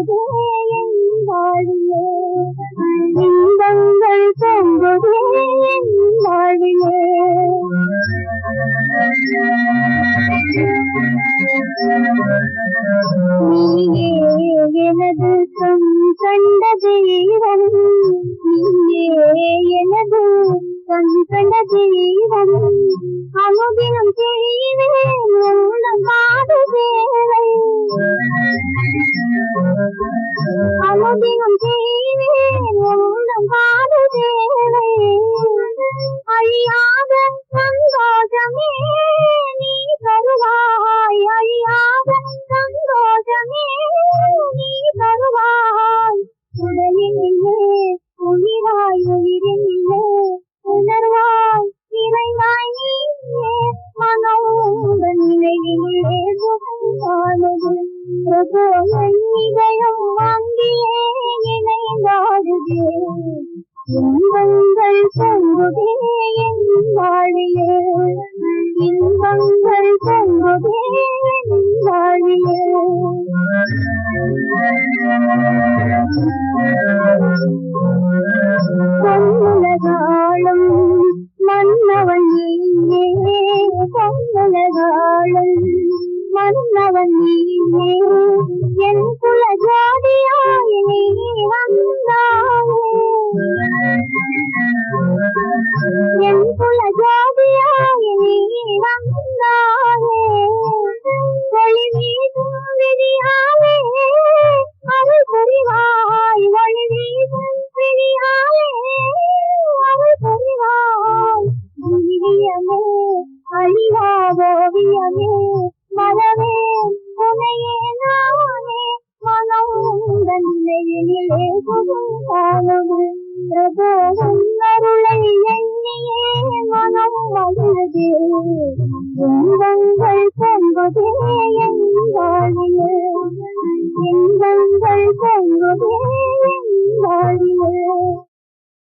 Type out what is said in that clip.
பொங்குதே என் வாழியே இன்பங்கள் பொங்குதே என் வாழியே எனது கண் கண்ட தெய்வம் நீயே எனது கண் கண்ட தெய்வம் அமுதினம் தெய்வே உந்தன் அனுதினம் செய்வேன் உந்தன் பாடு தேவை அழியாத சந்தோஷமே நீ தருவாய். சுகமானது இதயம் வாங்கியே இணைந்தாடுதே இன்பங்கள் பொங்குதே என் வாழியே இன்பங்கள் என் வாழியே மன்னவன் நீயே பொன்னுலகாளும் నవని ఎంకుల జాడియాయని ఎంకుల జాడియాయని వందాయ அருளை எண்ணியே மனம் மகிழ்தே இன்பங்கள் பொங்குதே என் வாழியே இன்பங்கள் பொங்குதே